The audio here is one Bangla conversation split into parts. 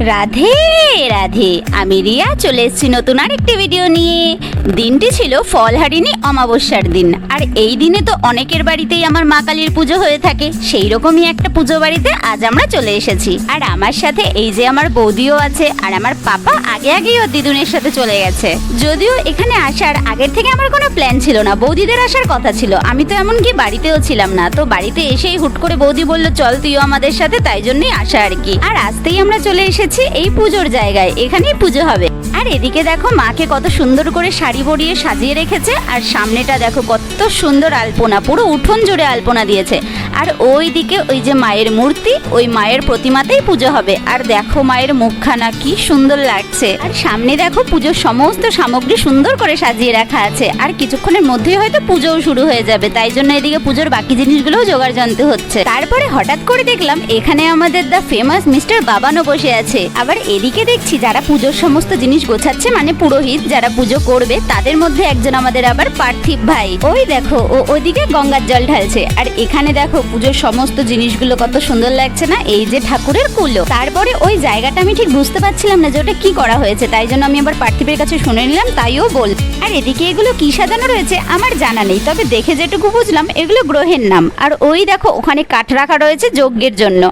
রাধে রাধে। আমি রিয়া, চলে এসেছি নতুন আরেকটি ভিডিও নিয়ে। দিনটি ছিল ফলহারিণী অমাবস্যার দিন। আর এই দিনে তো অনেকের বাড়িতেই আমার মা কালীর পুজো হয়ে থাকে। সেই রকমই একটা পুজো বাড়িতে আজ আমরা চলে এসেছি। আর আমার সাথে এই যে আমার বৌদিও আছে, আর আমার পাপা আগে আগেই ওর দিদুনের সাথে চলে গেছে। যদিও এখানে আসার আগের থেকে আমার কোনো প্ল্যান ছিল না। বৌদিদের আসার কথা ছিল। আমি তো এমনকি বাড়িতেও ছিলাম না। তো বাড়িতে এসেই হুট করে বৌদি বলল, চল তুইও আমাদের সাথে। তাই জন্যই আসা আর কি। আর আসতেই আমরা চলে এসেছি এই পুজোর জায়গায়। এখানেই পুজো হবে। আর এদিকে দেখো মাকে কত সুন্দর করে শাড়ি পরিয়ে সাজিয়ে রেখেছে, আর সামনেটা দেখো কত সুন্দর আলপনা, পুরো উঠোন জুড়ে আলপনা দিয়েছে। আর ওই দিকে ওই যে মায়ের মূর্তি, ওই মায়ের প্রতিমাতেই পুজো হবে। আর দেখো মায়ের মুখখানা কি সুন্দর লাগছে। আর সামনে দেখো পুজোর সমস্ত সামগ্রী সুন্দর করে সাজিয়ে রাখা আছে। আর কিছুক্ষণের মধ্যেই হয়তো পুজোও শুরু হয়ে যাবে। তাই জন্য এদিকে পুজোর বাকি জিনিসগুলোও জোগাড় জানতে হচ্ছে। তারপরে হঠাৎ করে দেখলাম এখানে আমাদের দ্য ফেমাস মিস্টার বাবানো বসে আছে। আবার এদিকে দেখছি যারা পুজোর সমস্ত জিনিস গোছাচ্ছে মানে পুরোহিত যারা পুজো করবে, তাদের মধ্যে একজন আমাদের আবার পার্থিব ভাই। ওই দেখো, ও ওদিকে গঙ্গার জল ঢালছে। আর এখানে দেখো, পুজোর সমস্ত জিনিসগুলো কত সুন্দর লাগছে না? এই যে ঠাকুরের কুলো। তারপরে ওই জায়গাটা আমি ঠিক বুঝতে পারছিলাম না যে ওটা কি করা হয়েছে। তাই জন্য আমি আবার পার্থিবের কাছে শুনে নিলাম তাইও বল আর এদিকে এগুলো কি সাজানো রয়েছে? আমার জানা নেই। তবে দেখে যেটুকু বুঝলাম, এগুলো গ্রহের নাম। আর ওই দেখো, ওখানে কাঠ রাখা রয়েছে যজ্ঞের জন্য।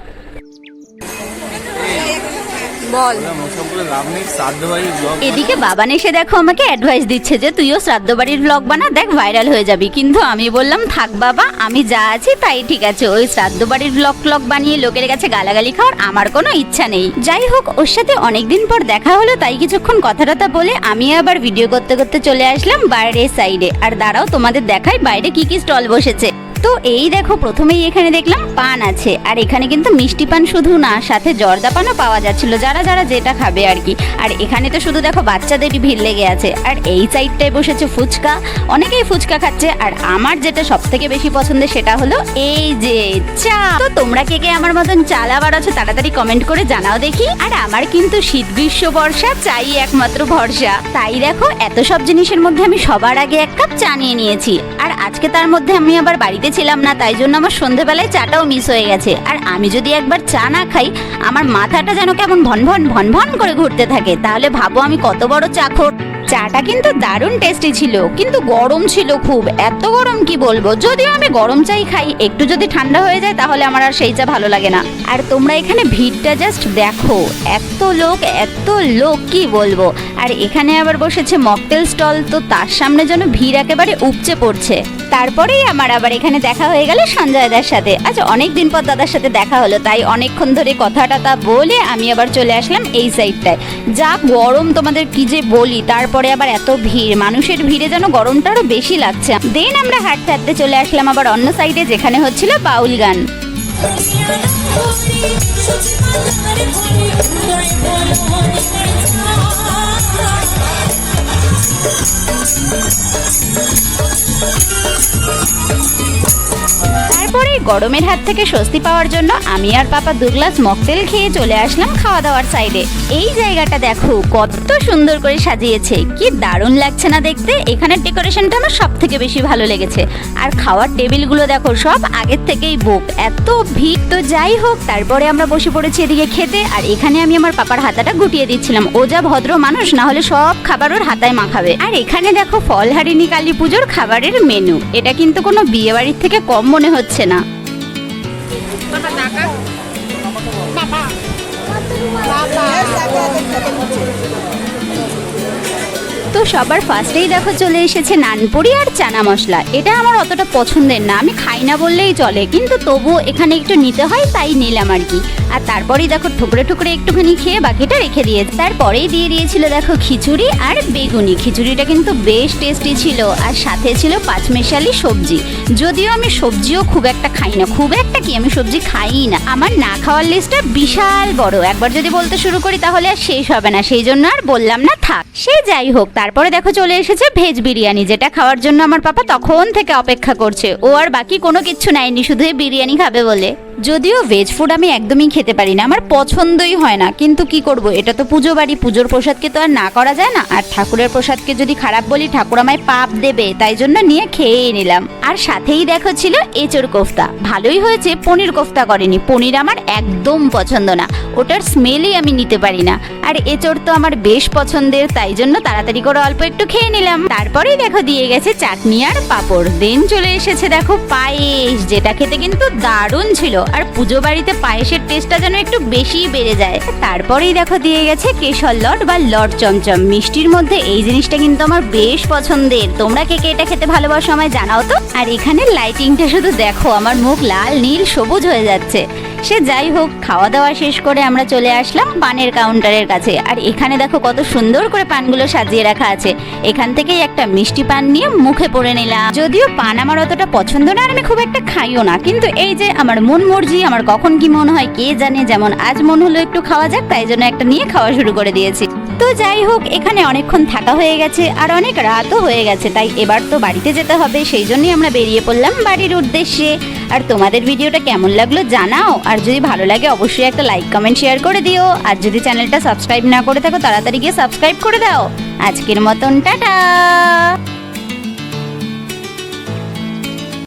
বল। এদিকে বাবান এসে দেখো আমাকে অ্যাডভাইস দিচ্ছে যে তুইও শ্রাদ্ধ বাড়ির ব্লগ বানা দেখ ভাইরাল হয়ে যাবি। কিন্তু আমি বললাম থাক বাবা আমি যা আছি তাই ঠিক আছে। ওই শ্রাদ্ধ বাড়ির ব্লগ ব্লগ বানিয়ে লোকের কাছে গালাগালি খাওয়ার আমার কোনো ইচ্ছা নেই। যাই হোক ওর সাথে অনেকদিন পর দেখা হলো তাই কিছুক্ষণ কথা টথা বলে আমি আবার ভিডিও করতে করতে চলে আসলাম বাইরের সাইডে আর দাঁড়াও তোমাদের দেখাই বাইরে কি কি স্টল বসেছে। তো এই দেখো, প্রথমেই এখানে দেখলাম পান আছে। আর এখানে কিন্তু মিষ্টি পান শুধু না, সাথে জর্দা পানও পাওয়া যাচ্ছিল, যারা যারা যেটা খাবে আর কি। আর এখানে তো শুধু দেখো বাচ্চাদেরই ভিড় লেগে আছে। আর এই সাইডটায় বসেছে ফুচকা, অনেকেই ফুচকা খাচ্ছে। আর আমার যেটা সব থেকে বেশি পছন্দের সেটা হলো এই যে চা। তো তোমরা কে কে আমার মতন চা লাভার আছো, তাড়াতাড়ি কমেন্ট করে জানাও দেখি। আর আমার কিন্তু শীত গ্রীষ্ম বর্ষা চাই একমাত্র ভরসা। তাই দেখো, এত সব জিনিসের মধ্যে আমি সবার আগে এক কাপ চা নিয়ে নিয়েছি। আর আজকে তার মধ্যে আমি আবার বাড়িতে ছিলাম না, তাই জন্য আমার সন্ধেবেলায় চাটাও মিস হয়ে গেছে। আর আমি যদি একবার চা না খাই, আমার মাথাটা যেন কেমন ভন ভন ভন ভন করে ঘুরতে থাকে। তাহলে ভাবো আমি কত বড় চাখর চাটা কিন্তু দারুণ টেস্টি ছিল, কিন্তু গরম ছিল খুব। এত গরম কি বলব? যদিও আমি গরম চাই খাই, একটু যদি ঠান্ডা হয়ে যায় তাহলে আমার আর সেই চা ভালো লাগে না। আর তোমরা এখানে ভিড়টা জাস্ট দেখো, এত লোক এত লোক কি বলব? আর এখানে আবার বসেছে মকটেল স্টল তো তার সামনে যেন ভিড় একেবারে উপচে পড়ছে। তারপরেই আমার আবার এখানে দেখা হয়ে গেল সঞ্জয় দার সাথে। আচ্ছা অনেক দিন পর দাদার সাথে দেখা হলো, তাই অনেকক্ষণ ধরে কথা টথা বলে আমি আবার চলে আসলাম এই সাইডটায় যা গরম তোমাদের কি যে বলি, তারপরে আবার এত ভিড়, মানুষের ভিড়ে যেন গরমটা আরও বেশি লাগছে। দেন আমরা হাঁটতে হাঁটতে চলে আসলাম আবার অন্য সাইডে যেখানে হচ্ছিল বাউল গান। গরমের হাত থেকে স্বস্তি পাওয়ার জন্য আমি আর পাপা দু গ্লাস মকটেল খেয়ে চলে আসলাম খাওয়া দাওয়ার সাইডে এই জায়গাটা দেখো, কত সুন্দর করে সাজিয়েছে। কি দারুণ লাগছে না দেখতে? এখানের ডেকোরেশনটা আমার সব থেকে বেশি ভালো লেগেছে। আর খাওয়ার টেবিলগুলো দেখো, সব আগের থেকেই বুক। এত ভিড়, তো যাই হোক, তারপরে আমরা বসে পড়েছি এদিকে খেতে। আর এখানে আমি আমার পাপার হাতাটা গুটিয়ে দিচ্ছিলাম। ও যা ভদ্র মানুষ, না হলে সব খাবার ওর হাতায় মাখাবে। আর এখানে দেখো ফলহারিণী কালী পুজোর খাবারের মেনু এটা কিন্তু কোনো বিয়ে বাড়ির থেকে কম মনে হচ্ছে না। Mama Naka? Mama. Mama. Yes, I got it. সবার ফার্স্টেই দেখো চলে এসেছে নানপুরি আর চানা মশলা। এটা আমার অতটা পছন্দের না, আমি খাই না বললেই চলে, কিন্তু তবুও এখানে একটু নিতে হয়, তাই নিলাম আর কি। আর তারপরেই দেখো ঠুকরে ঠুকরে একটুখানি খেয়ে বাকিটা রেখে দিয়েছে। তারপরেই দিয়ে দিয়েছিল দেখো খিচুড়ি আর বেগুনি। খিচুড়িটা কিন্তু বেশ টেস্টি ছিল, আর সাথে ছিল পাঁচমেশালি সবজি। যদিও আমি সবজিও খুব একটা খাই না, খুব একটা কি আমি সবজি খাই না। আমার না খাওয়ার লিস্টটা বিশাল বড়। একবার যদি বলতে শুরু করি তাহলে আর শেষ হবে না, সেই জন্য আর বললাম না, থাক। সে যাই হোক, তারপরে দেখো চলে এসেছে ভেজ বিরিয়ানি, যেটা খাওয়ার জন্য আমার পাপা তখন থেকে অপেক্ষা করছে। ও আর বাকি কোনো কিছু নেয়নি শুধু বিরিয়ানি খাবে বলে। যদিও ভেজ ফুড আমি একদমই খেতে পারি না, আমার পছন্দই হয় না। কিন্তু কি করব? এটা তো পুজো বাড়ি, পুজোর প্রসাদকে তো আর না করা যায় না। আর ঠাকুরের প্রসাদকে যদি খারাপ বলি, ঠাকুর আমায় পাপ দেবে, তাই জন্য নিয়ে খেয়েই নিলাম। আর সাথেই দেখো ছিল এঁচড় কোফতা। ভালোই হয়েছে, পনির কোফতা করেনি। পনির আমার একদম পছন্দ না। ওটার স্মেলই আমি নিতে পারি না। আর এঁচড় তো আমার বেশ পছন্দের, তাই জন্য তাড়াতাড়ি করে অল্প একটু খেয়ে নিলাম। তারপরেই দেখো দিয়ে গেছে চাটনি আর পাঁপড়। দেন চলে এসেছে দেখো পায়েস, যেটা খেতে কিন্তু দারুণ ছিল। আর পুজো বাড়িতে পায়েসের টেস্টটা যেন একটু বেশিই বেড়ে যায়। তারপরেই দেখো দিয়ে গেছে কেশর লট বা লট চমচম। মিষ্টির মধ্যে এই জিনিসটা কিন্তু আমার বেশ পছন্দের। তোমরা কে কে এটা খেতে ভালোবাসো আমায় জানাও তো। আর এখানে লাইটিংটা শুধু দেখো, আমার মুখ লাল, নীল, সবুজ হয়ে যাচ্ছে। সে যাই হোক, খাওয়া দাওয়া শেষ করে আমরা চলে আসলাম পানের কাউন্টারের কাছে। আর এখানে দেখো কত সুন্দর করে পানগুলো সাজিয়ে রাখা আছে। এখান থেকেই একটা মিষ্টি পান নিয়ে মুখে পড়ে নিলাম। যদিও পান আমার অতটা পছন্দ না আর আমি খুব একটা খাইও না। কিন্তু এই যে আমার মন মর্জি, আমার কখন কি মন হয় কে জানে, যেমন আজ মন হলো একটু খাওয়া যাক, তাই জন্য একটা নিয়ে খাওয়া শুরু করে দিয়েছি। তো যাই হোক, এখানে অনেকক্ষণ থাকা হয়ে গেছে আর অনেক রাতও হয়ে গেছে, তাই এবার তো বাড়িতে যেতে হবে। সেই জন্যই আমরা বেরিয়ে পড়লাম বাড়ির উদ্দেশ্যে। আর তোমাদের ভিডিওটা কেমন লাগল জানাও, আর যদি ভালো লাগে অবশ্যই একটা লাইক কমেন্ট শেয়ার করে দিও। আর যদি চ্যানেলটা সাবস্ক্রাইব না করে থাকো, তাড়াতাড়ি গিয়ে সাবস্ক্রাইব করে দাও। আজকের মতন, টাটা!